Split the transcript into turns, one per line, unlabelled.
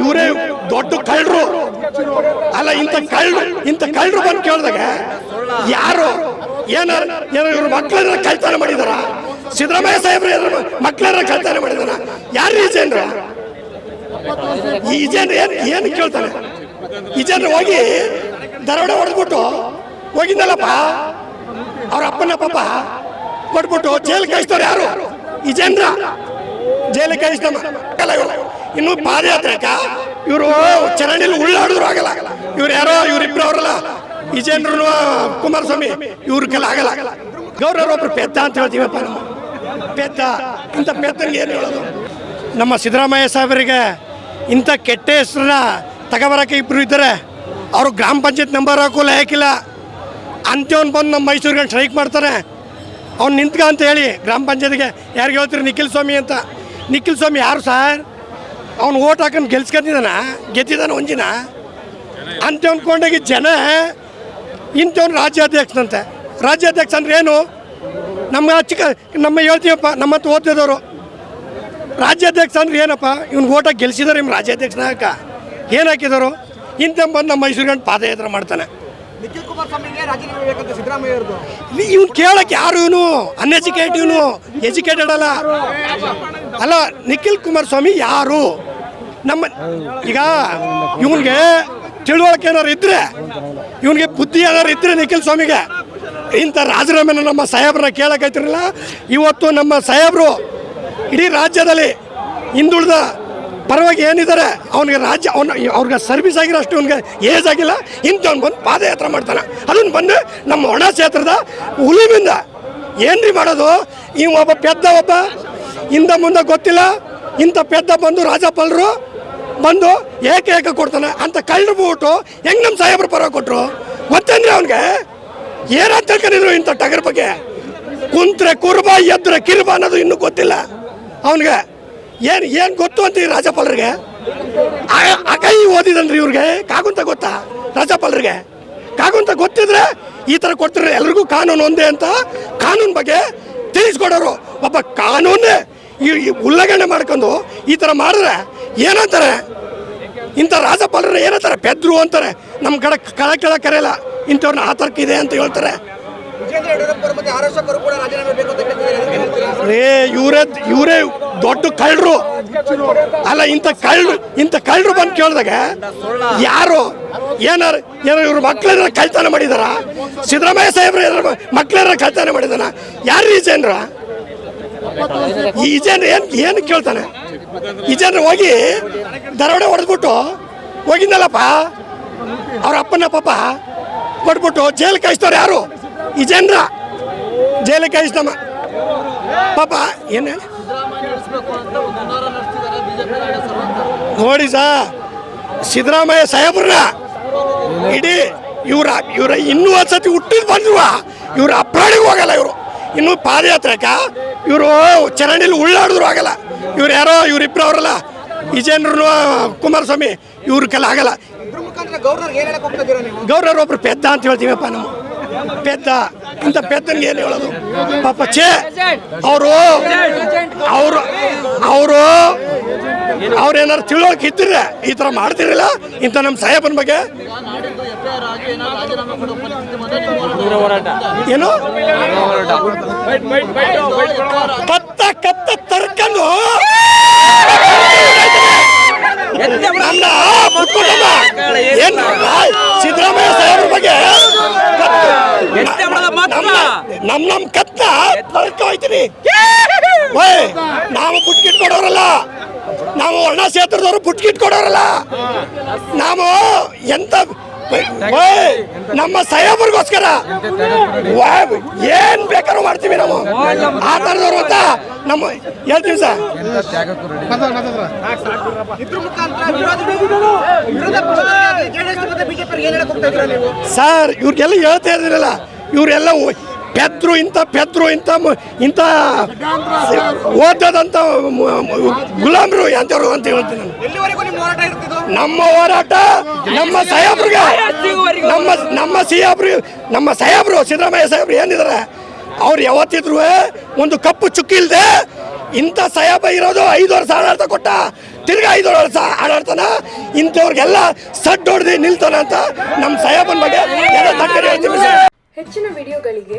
ಇವರೇ ದೊಡ್ಡ ಕಳ್ಳರು. ಅಲ್ಲ, ಇಂಥ ಕಳ್ಳರು ಇಂಥ ಕಳ್ಳರು ಬಂದು ಕೇಳಿದಾಗ ಯಾರು ಏನಾರ ಏನಾರ ಇವ್ರ ಮಕ್ಕಳನ್ನ ಕಳ್ತನ ಮಾಡಿದಾರ? ಸಿದ್ದರಾಮಯ್ಯ ಸಾಹೇಬ್ರು ಮಕ್ಕಳನ್ನ ಕಳ್ತನ ಮಾಡಿದಾರ? ಯಾರು ಈ ಜನರು? ಈ ಜನರು ಏನು ಏನು ಕೇಳ್ತಾನೆ ಈ ಜನರು ಹೋಗಿ ದರೋಡೆ ಹೊಡೆದ್ಬಿಟ್ಟು ಹೋಗಿದ್ದಲ್ಲಪ್ಪ. ಅವ್ರ ಅಪ್ಪನ ಪಾಪ ಕೊಟ್ಬಿಟ್ಟು ಜೈಲ್ ಕಳಿಸ್ತಾರೆ ಯಾರು? ಈ ಜನರ? ಜೈಲಿಗೆ ಇವ್ರು. ಇನ್ನು ಪಾದಯಾತ್ರೆಕ ಇವರು ಚರಂಡಿಲಿ ಉಳ್ಳಾಡಿದ್ರು ಆಗಲ್ಲ ಇವ್ರು ಯಾರೋ ಇವ್ರಿಬ್ರು ಅವರಲ್ಲ. ಜನರು ಕುಮಾರಸ್ವಾಮಿ, ಇವ್ರಿಗೆಲ್ಲ ಕೈಲಿ ಆಗಲ್ಲ ಗೌರವ್ರ ಒಬ್ರು ಪೆದ್ದ ಅಂತ ಹೇಳ್ತೀವಪ್ಪ ನಾವು ಪೆದ್ದ. ಇಂಥ ಪೆದ್ದನಿಗೆ ಏನು ಹೇಳೋದು? ನಮ್ಮ ಸಿದ್ದರಾಮಯ್ಯ ಸಾಹೇಬರಿಗೆ ಇಂಥ ಕೆಟ್ಟ ಹೆಸರನ್ನ ತಗೋಬರಕ್ಕೆ ಇಬ್ಬರು ಇದ್ದಾರೆ. ಅವರು ಗ್ರಾಮ ಪಂಚಾಯತ್ ನಂಬರ್ ಹಾಕೋ ಹಾಕಿಲ್ಲ. ಅಂತ್ಯವನ್ ಬಂದು ನಮ್ಮ ಮೈಸೂರಿಗೆ ಸ್ಟ್ರೈಕ್ ಮಾಡ್ತಾರೆ. ಅವ್ನು ನಿಂತ್ಕ ಅಂತ ಹೇಳಿ ಗ್ರಾಮ ಪಂಚಾಯತ್ಗೆ ಯಾರಿಗೆ ಹೇಳ್ತೀರಿ? ನಿಖಿಲ್ ಸ್ವಾಮಿ ಅಂತ. ನಿಖಿಲ್ ಸ್ವಾಮಿ ಯಾರು ಸರ್? ಅವ್ನು ಓಟ್ ಹಾಕೊಂಡು ಗೆಲ್ಸ್ಕೊಂಡಿದ್ದಾನ? ಗೆದ್ದಿದ್ದಾನ ಒಂಜಿನ? ಅಂತ ಅನ್ಕೊಂಡಾಗ ಜನ ಇಂಥವ್ನು ರಾಜ್ಯಾಧ್ಯಕ್ಷನಂತೆ. ರಾಜ್ಯಾಧ್ಯಕ್ಷ ಅಂದ್ರೆ ಏನು? ನಮ್ಮ ಚಿಕ್ಕ ನಮ್ಮ ಹೇಳ್ತೀವಪ್ಪ ನಮ್ಮ ಹತ್ರ ಓದ್ತಿದ್ದವರು. ರಾಜ್ಯಾಧ್ಯಕ್ಷ ಅಂದ್ರೆ ಏನಪ್ಪ? ಇವ್ನು ಓಟ ಗೆಲ್ಸಿದಾರೆ ನಿಮ್ಮ ರಾಜ್ಯಾಧ್ಯಕ್ಷನಾಗ ಏನು ಹಾಕಿದರು? ಇಂಥ ಬಂದು ನಮ್ಮ ಮೈಸೂರಿಗೆ ಪಾದಯಾತ್ರೆ ಮಾಡ್ತಾನೆ. ಇವ್ನು ಕೇಳಕ್ಕೆ ಯಾರು ಇವನು ಅನ್ಎಜುಕೇಟ್ ಇವನು. ಎಜುಕೇಟೆಡ್ ಅಲ್ಲ. ಅಲ್ಲ, ನಿಖಿಲ್ ಕುಮಾರಸ್ವಾಮಿ ಯಾರು? ನಮ್ಮ ಈಗ ಇವನ್ಗೆ ತಿಳುವಳಿಕೆ ಏನಾರು ಇದ್ರೆ, ಇವನಿಗೆ ಬುದ್ಧಿ ಏನಾರು ಇದ್ರೆ ನಿಖಿಲ್ ಸ್ವಾಮಿಗೆ. ಇಂಥ ರಾಜೀನಾಮೆನ ನಮ್ಮ ಸಾಹೇಬ್ರನ್ನ ಕೇಳೋಕ್ಕಾಯ್ತಿರಲಿಲ್ಲ ಇವತ್ತು ನಮ್ಮ ಸಾಹೇಬರು ಇಡೀ ರಾಜ್ಯದಲ್ಲಿ ಹಿಂದುಳಿದ ಪರವಾಗಿ ಏನಿದ್ದಾರೆ, ಅವನಿಗೆ ರಾಜ್ಯ, ಅವನ, ಅವ್ರಿಗೆ ಸರ್ವಿಸ್ ಆಗಿರೋ ಅಷ್ಟು ಅವ್ನಿಗೆ ಏಜ್ ಆಗಿಲ್ಲ. ಇಂಥವ್ನು ಬಂದು ಪಾದಯಾತ್ರೆ ಮಾಡ್ತಾನೆ. ಅದನ್ನು ಬಂದು ನಮ್ಮ ಒಣ ಕ್ಷೇತ್ರದ ಹುಲಿಮಿಂದ ಏನ್ರಿ ಮಾಡೋದು? ಈ ಒಬ್ಬ ಪೆದ್ದ ಒಬ್ಬ ಹಿಂದ ಮುಂದೆ ಗೊತ್ತಿಲ್ಲ. ಇಂಥ ಪೆದ್ದ ಬಂದು ರಾಜಪಾಲರು ಬಂದು ಏಕೆ ಏಕ ಕೊಡ್ತಾನೆ ಅಂತ ಕಳ್ಳರು ಬಿಟ್ಟು ಹೆಂಗ್ ನಮ್ಮ ಸಾಹೇಬ್ರ ಪರ ಕೊಟ್ಟರು ಗೊತ್ತಂದ್ರೆ ಅವನಿಗೆ? ಏನಂತ ತಿಳ್ಕೊಂಡಿದ್ರು ಇಂಥ ಟಗರ್ ಬಗ್ಗೆ? ಕುಂತ್ರೆ ಕುರ್ಬ, ಎದ್ರೆ ಕಿರ್ಬ ಅನ್ನೋದು ಇನ್ನೂ ಗೊತ್ತಿಲ್ಲ. ಅವನಿಗೆ ಏನು ಏನು ಗೊತ್ತು ಅಂತ ಈ ರಾಜಪಾಲರಿಗೆ? ಅಕೈ ಓದಿದನ್ರಿ ಇವ್ರಿಗೆ. ಕಾಗುಂತ ಗೊತ್ತಾ ರಾಜಪಾಲರಿಗೆ? ಕಾಗುಂತ ಗೊತ್ತಿದ್ರೆ ಈ ಥರ ಕೊಡ್ತಿದ್ರೆ ಎಲ್ರಿಗೂ ಕಾನೂನು ಒಂದೇ ಅಂತ ಕಾನೂನು ಬಗ್ಗೆ ತಿಳಿಸ್ಕೊಡೋರು. ಒಬ್ಬ ಕಾನೂನೇ ಈ ಉಲ್ಲಂಘನೆ ಮಾಡ್ಕೊಂಡು ಈ ಥರ ಮಾಡಿದ್ರೆ ಏನಂತಾರೆ? ಇಂಥ ರಾಜಪಾಲರು ಏನಂತಾರೆ? ಪೆದ್ರು ಅಂತಾರೆ. ನಮ್ಮ ಕಡೆ ಕಳ ಕೆಳ ಕರೆಯಲ್ಲ ಇಂಥವ್ರನ್ನ ಆ ತರ್ಕ ಇದೆ ಅಂತ ಹೇಳ್ತೀರಾ? ರೇ ಇವರೇ ಇವರೇ ದೊಡ್ಡ ಕಳ್ಳರು. ಅಲ್ಲ, ಇಂಥ ಕಳ್ಳರು ಇಂಥ ಕಳ್ಳರು ಬಂದು ಕೇಳಿದಾಗ ಯಾರು ಏನಾರು ಏನಾರು ಇವ್ರ ಮಕ್ಕಳನ್ನ ಕಳ್ತಾನ ಮಾಡಿದಾರ? ಸಿದ್ದರಾಮಯ್ಯ ಸಾಹೇಬ್ರು ಏನಾರು ಮಕ್ಕಳನ್ನ ಕಳ್ತಾನ ಮಾಡಿದಾನ ಯಾರು ಈ ಜನರ? ಈ ಜನರು ಏನು ಏನು ಕೇಳ್ತಾನೆ? ಈ ಜನರು ಹೋಗಿ ದರೋಡೆ ಹೊಡೆದ್ಬಿಟ್ಟು ಹೋಗಿದ್ದಲ್ಲಪ್ಪ ಅವ್ರ ಅಪ್ಪನ ಪಾಪ ಕೊಟ್ಬಿಟ್ಟು ಜೈಲ್ ಕಳಿಸ್ತವ್ರು ಯಾರು? ಈ ಜನರ. ಜೈಲಿಗೆ ಕಳಿಸ್ತಮ್ಮ ಪಾಪ, ಏನು ನೋಡಿ ಸಾ ಸಿದ್ದರಾಮಯ್ಯ ಸಾಹೇಬ್ರನ್ನ ಇಡೀ ಇವ್ರ ಇವ್ರ ಇನ್ನೂ ಒಂದ್ಸತಿ ಹುಟ್ಟಿದ್ ಬಂದ್ರು. ಇವ್ರ ಅಪ್ರಾಣಿಗೆ ಹೋಗಲ್ಲ ಇವರು. ಇನ್ನು ಪಾದಯಾತ್ರೆಕ ಇವರು ಚರಂಡಿಲಿ ಉಳ್ಳಾಡಿದ್ರು ಆಗಲ್ಲ. ಇವ್ರು ಯಾರೋ ಇವ್ರಿಬ್ರು ಅವರಲ್ಲ ಈ ವಿಜಯನ್ರು ಕುಮಾರಸ್ವಾಮಿ ಇವ್ರ ಕಲ್ಲ ಆಗಲ್ಲ
ಗೌರ್ನರ್
ಗೌರವ್ರ ಒಬ್ರು ಪೆದ್ದ ಅಂತ ಹೇಳ್ತೀವಪ್ಪ ನಾವು ಪೆದ್ದ. ಇಂಥ ಪೆದ್ದನ್ಗೆ ಏನು ಹೇಳೋದು? ಪಾಪ ಚೇ ಅವರು ಅವರು ಅವರು ಅವ್ರೇನಾರು ತಿಳುವಳಿಕೆ ಇದ್ರೆ ಈ ಥರ ಮಾಡ್ತಿರಲಿಲ್ಲ. ಇಂಥ ನಮ್ಮ ಸಾಹೇಬನ ಬಗ್ಗೆ. ಏನು? ಕತ್ತ ಕತ್ತ ಮುಟ್ಕೊಂಡಮ್ಮ. ಏನ್ ಸಿದ್ದರಾಮಯ್ಯ ಸಾಹೇಬ್ರ ಬಗ್ಗೆ. ನಮ್ ನಮ್ ಕತ್ತ ತರ್ಕ ಹೋಯ್ತೀನಿ. ನಾವು ಬುಟ್ಕಿಟ್ ಕೊಡೋರಲ್ಲ ನಾವು ಒಣ ಕ್ಷೇತ್ರದವರು ಪುಟ್ಕಿಟ್ ಕೊಡೋರಲ್ಲ. ನಾವು ಎಂತ ನಮ್ಮ ಸಾಹೇಬ್ರಿಗೋಸ್ಕರ ಓಯ್, ಏನ್ ಬೇಕಾದ್ರೂ ಮಾಡ್ತೀವಿ ನಾವು. ಆ ಥರದವ್ರು ಅಂತ ನಮ್ಮ ಹೇಳ್ತೀವಿ ಸರ್. ಸರ್ ಇವ್ರಿಗೆಲ್ಲ ಹೇಳ್ತಾ ಇದ್ರಲ್ಲ ಇವರೆಲ್ಲ ಪೆದ್ರು ಇಂಥ ಪೆದ್ರು ಇಂಥ ಮ- ಇಂಥ ಓದದಂಥ ಗುಲಾಮ್ರು ಎಂಥವ್ರು ಅಂತ ಹೇಳ್ತೀನಿ ನಾನು.
ನಿಮ್ಮ ಹೋರಾಟ
ನಮ್ಮ ಸಾಹೇಬ್ರಿಗೆ ನಮ್ಮ ನಮ್ಮ ಸಾಹೇಬ್ರು ನಮ್ಮ ಸಾಹೇಬ್ರು ಸಿದ್ದರಾಮಯ್ಯ ಸಾಹೇಬ್ರು ಏನಿದ್ದಾರೆ ಅವ್ರು ಯಾವತ್ತಿದ್ರು ಒಂದು ಕಪ್ಪು ಚುಕ್ಕಿ ಇಲ್ಲದೆ ಇಂಥ ಸಾಹೇಬ ಇರೋದು ಐದು ವರ್ಷ ಆಡಳಿತ ಕೊಟ್ಟ ತಿರ್ಗಾ ಐದು ವರ್ಷ ಆಡಾಡ್ತಾನ ಇಂಥವ್ರಿಗೆಲ್ಲ ಸಡ್ ಹೊಡೆದು ನಿಲ್ತಾನ ಅಂತ ನಮ್ಮ ಸಾಹೇಬನ ಬಗ್ಗೆ ಎಲ್ಲ ತಟ್ಟರಿ ಹೇಳ್ತೀವಿ
ಹೆಚ್ಚಿನ ವಿಡಿಯೋಗಳಿಗೆ